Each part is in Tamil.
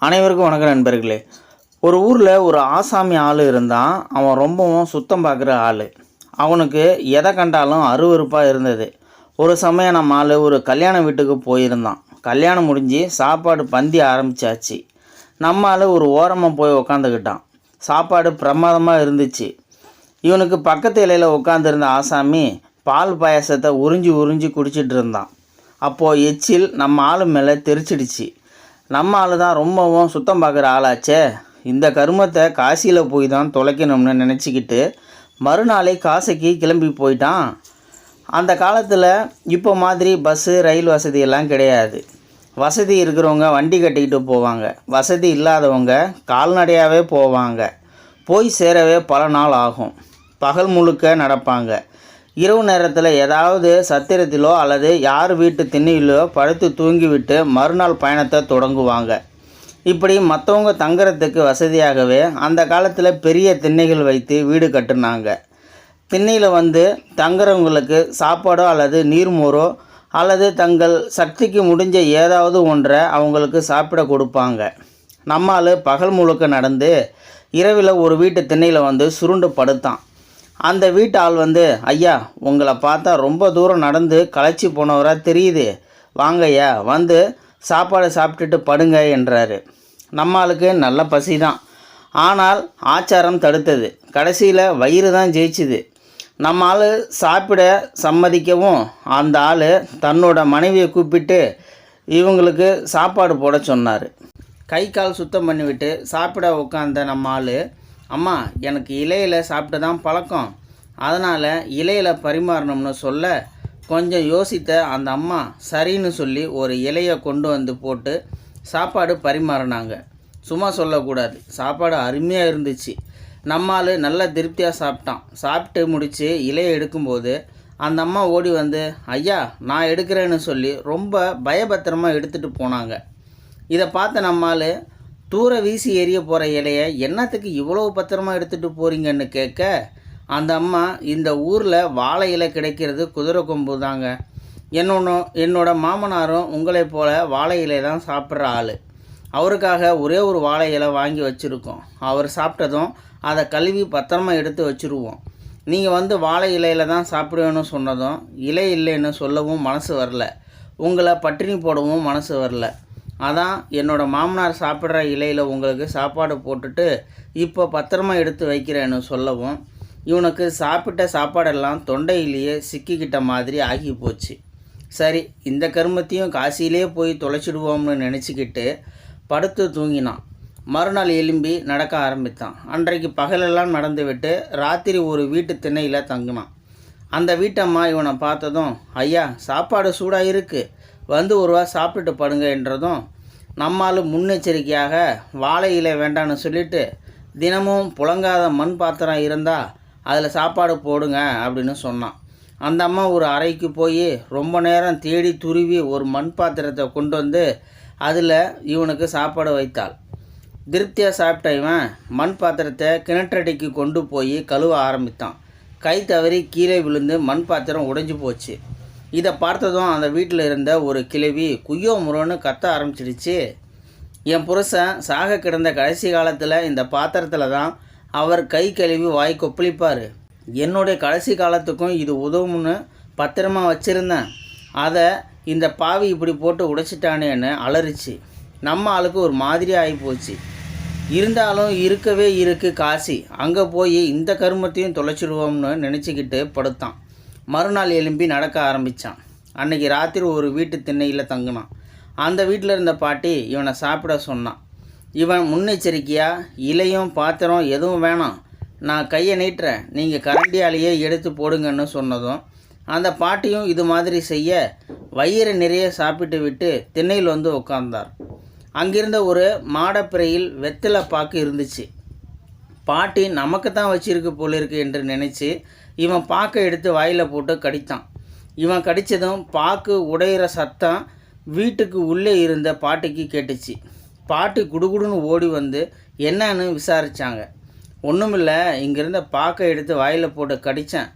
அனைவருக்கும் வணக்கம் நண்பர்களே. ஒரு ஊரில் ஒரு ஆசாமி ஆள் இருந்தான் அவன் ரொம்பவும் சுத்தம் பார்க்குற ஆள். அவனுக்கு எதை கண்டாலும் அருவருப்பாக இருந்தது. ஒரு சமயம் நம்ம ஆள் ஒரு கல்யாண வீட்டுக்கு போயிருந்தான். கல்யாணம் முடிஞ்சு சாப்பாடு பந்தி ஆரம்பிச்சாச்சு. நம்ம ஆள் ஒரு ஓரமாக போய் உக்காந்துக்கிட்டான். சாப்பாடு பிரமாதமாக இருந்துச்சு. இவனுக்கு பக்கத்து இலையில் உட்காந்துருந்த ஆசாமி பால் பாயாசத்தை உறிஞ்சி உறிஞ்சி குடிச்சிட்டு இருந்தான். அப்போது எச்சில் நம்ம ஆள் மேலே தெரிச்சிடுச்சு. நம்ம ஆள் தான் ரொம்பவும் சுத்தம் பார்க்குற ஆளாச்சே. இந்த கருமத்தை காசியில் போய் தான் தொலைக்கணும்னு நினச்சிக்கிட்டு மறுநாளே காசிக்கு கிளம்பி போயிட்டான். அந்த காலத்தில் இப்போ மாதிரி பஸ்ஸு ரயில் வசதி எல்லாம் கிடையாது. வசதி இருக்கிறவங்க வண்டி கட்டிக்கிட்டு போவாங்க. வசதி இல்லாதவங்க கால்நடையாகவே போவாங்க. போய் சேரவே பல நாள் ஆகும். பகல் முழுக்க நடப்பாங்க. இரவு நேரத்தில் ஏதாவது சத்திரத்திலோ அல்லது யார் வீட்டு திண்ணையிலோ படுத்து தூங்கிவிட்டு மறுநாள் பயணத்தை தொடங்குவாங்க. இப்படி மற்றவங்க தங்குறதுக்கு வசதியாகவே அந்த காலத்தில் பெரிய திண்ணைகள் வைத்து வீடு கட்டுனாங்க. திண்ணையில் வந்து தங்குறவங்களுக்கு சாப்பாடோ அல்லது நீர்மோரோ அல்லது தங்கள் சக்திக்கு முடிஞ்ச ஏதாவது ஒன்றை அவங்களுக்கு சாப்பிட கொடுப்பாங்க. நம்மால் பகல் முழுக்க நடந்து இரவில் ஒரு வீட்டு திண்ணையில் வந்து சுருண்டு படுத்தான். அந்த வீட்டு ஆள் வந்து ஐயா உங்களை பார்த்தா ரொம்ப தூரம் நடந்து களைச்சி போனவராக தெரியுது. வாங்கய்யா வந்து சாப்பாடு சாப்பிட்டுட்டு படுங்க என்றாரு. நம்மளுக்கு நல்ல பசி தான் ஆனால் ஆச்சாரம் தடுத்தது. கடைசியில் வயிறு தான் ஜெயிச்சுது. நம்ம ஆள் சாப்பிட சம்மதிக்கவும் அந்த ஆள் தன்னோட மனைவியை கூப்பிட்டு இவங்களுக்கு சாப்பாடு போட சொன்னார். கை கால் சுத்தம் பண்ணிவிட்டு சாப்பிட உட்காந்த நம்ம ஆள் அம்மா எனக்கு இலையில் சாப்பிட்டு தான் பழக்கம். அதனால் இலையில் பரிமாறணும்னு சொல்ல கொஞ்சம் யோசித்த அந்த அம்மா சரின்னு சொல்லி ஒரு இலையை கொண்டு வந்து போட்டு சாப்பாடு பரிமாறினாங்க. சும்மா சொல்லக்கூடாது. சாப்பாடு அருமையாக இருந்துச்சு. நம்மால் நல்லா திருப்தியாக சாப்பிட்டான். சாப்பிட்டு முடித்து இலையை எடுக்கும்போது அந்த அம்மா ஓடி வந்து ஐயா நான் எடுக்கிறேன்னு சொல்லி ரொம்ப பயபத்திரமாக எடுத்துகிட்டு போனாங்க. இதை பார்த்த நம்மால் தூர வீசி எரிய போகிற இலைய என்னத்துக்கு இவ்வளோ பத்திரமா எடுத்துகிட்டு போகிறீங்கன்னு கேட்க அந்த அம்மா இந்த ஊரில் வாழை இலை கிடைக்கிறது குதிரை கொம்பு தாங்க. என்னோட என்னோட மாமனாரும் உங்களைப் போல் வாழை இலை தான் சாப்பிட்ற ஆள். அவருக்காக ஒரே ஒரு வாழை இலை வாங்கி வச்சுருக்கோம். அவர் சாப்பிட்டதும் அதை கழுவி பத்திரமா எடுத்து வச்சுருவோம். நீங்கள் வந்து வாழை இலையில் தான் சாப்பிடுவேன்னு சொன்னதும் இலை இல்லைன்னு சொல்லவும் மனசு வரல. உங்களை பட்டினி போடவும் மனசு வரல. அதான் என்னோட மாமனார் சாப்பிட்ற இலையில் உங்களுக்கு சாப்பாடு போட்டுட்டு இப்போ பத்திரமா எடுத்து வைக்கிறேன்னு சொல்லவும் இவனுக்கு சாப்பிட்ட சாப்பாடெல்லாம் தொண்டையிலேயே சிக்கிக்கிட்ட மாதிரி ஆகி போச்சு. சரி இந்த கருமத்தையும் காசியிலே போய் தொலைச்சிடுவோம்னு நினச்சிக்கிட்டு படுத்து தூங்கினான். மறுநாள் எலும்பி நடக்க ஆரம்பித்தான். அன்றைக்கு பகலெல்லாம் நடந்துவிட்டு ராத்திரி ஒரு வீட்டு திண்ணையில் தங்கினான். அந்த வீட்டம்மா இவனை பார்த்ததும் ஐயா சாப்பாடு சூடாக இருக்குது வந்து ஒருவா சாப்பிட்டுட்டு படுங்க என்றதும் நம்மால் முன்னெச்சரிக்கையாக வாழை இலை வேண்டான்னு சொல்லிட்டு தினமும் புழங்காத மண் பாத்திரம் இருந்தால் அதில் சாப்பாடு போடுங்க அப்படின்னு சொன்னான். அந்த அம்மா ஒரு அறைக்கு போய் ரொம்ப நேரம் தேடி துருவி ஒரு மண் பாத்திரத்தை கொண்டு வந்து அதில் இவனுக்கு சாப்பாடு வைத்தாள். திருப்தியாக சாப்பிட்ட இவன் மண் பாத்திரத்தை கிணற்றடிக்கு கொண்டு போய் கழுவ ஆரம்பித்தான். கை தவறி கீழே விழுந்து மண் பாத்திரம் உடைஞ்சு போச்சு. இதை பார்த்ததும் அந்த வீட்டில் இருந்த ஒரு கிழவி குய்யோ முரோன்னு கத்த ஆரம்பிச்சிடுச்சு. என் புருஷன் சாக கிடந்த கடைசி காலத்தில் இந்த பாத்திரத்தில் தான் அவர் கை கழுவி வாய் கொப்பளிப்பார். என்னுடைய கடைசி காலத்துக்கும் இது உதவும்னு பத்திரமா வச்சுருந்தேன். அதை இந்த பாவி இப்படி போட்டு உடைச்சிட்டானேன்னு அலறிச்சு. நம்ம ஆளுக்கு ஒரு மாதிரி ஆகிப்போச்சு இருந்தாலும் இருக்கவே இருக்குது காசி. அங்கே போய் இந்த கருமத்தையும் தொலைச்சிடுவோம்னு நினச்சிக்கிட்டு படுத்தான். மறுநாள் எழும்பி நடக்க ஆரம்பித்தான் அன்னைக்கு ராத்திரி ஒரு வீட்டு திண்ணையில் தங்கினான். அந்த வீட்டில் இருந்த பாட்டி இவனை சாப்பிட சொன்னான். இவன் முன்னெச்சரிக்கையாக இலையும் பாத்திரம் எதுவும் வேணாம். நான் கையை நீட்டுறேன். நீங்கள் கரண்டியாலேயே எடுத்து போடுங்கன்னு சொன்னதும் அந்த பாட்டியும் இது மாதிரி செய்ய வயிறு நிறைய சாப்பிட்டு விட்டு திண்ணையில் வந்து உட்கார்ந்தார் அங்கிருந்த ஒரு மாடப்பிறையில் வெத்தலை பாக்கு இருந்துச்சு. பாட்டி நமக்கு தான் வச்சிருக்கு போல இருக்கு என்று நினச்சி இவன் பாக்கை எடுத்து வாயில் போட்டு கடித்தான். இவன் கடித்ததும் பாக்கு உடையிற சத்தம் வீட்டுக்கு உள்ளே இருந்த பாட்டிக்கு கேட்டுச்சு. பாட்டி குடுகுடுன்னு ஓடி வந்து என்னன்னு விசாரித்தாங்க ஒன்றுமில்ல இங்கிருந்த பாக்கை எடுத்து வாயில் போட்டு கடித்தேன்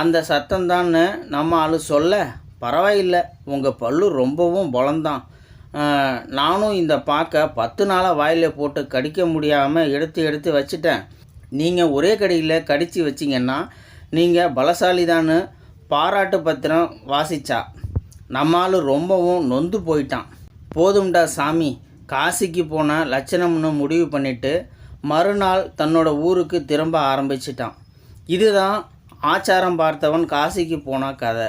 அந்த சத்தம்தான்னு நம்ம ஆள் சொல்ல பரவாயில்லை உங்கள் பல்லு ரொம்பவும் பலந்தான். நானும் இந்த பாக்கை பத்து நாளாக வாயில் போட்டு கடிக்க முடியாமல் எடுத்து எடுத்து வச்சுட்டேன். நீங்கள் ஒரே கடியில் கடித்து வச்சிங்கன்னா நீங்கள் பலசாலிதான்னு பாராட்டு பத்திரம் வாசிச்சா. நம்மால் ரொம்பவும் நொந்து போயிட்டான். போதும்டா சாமி காசிக்கு போன லட்சணம்னு முடிவு பண்ணிவிட்டு மறுநாள் தன்னோட ஊருக்கு திரும்ப ஆரம்பிச்சிட்டான். இதுதான் ஆச்சாரம் பார்த்தவன் காசிக்கு போன கதை.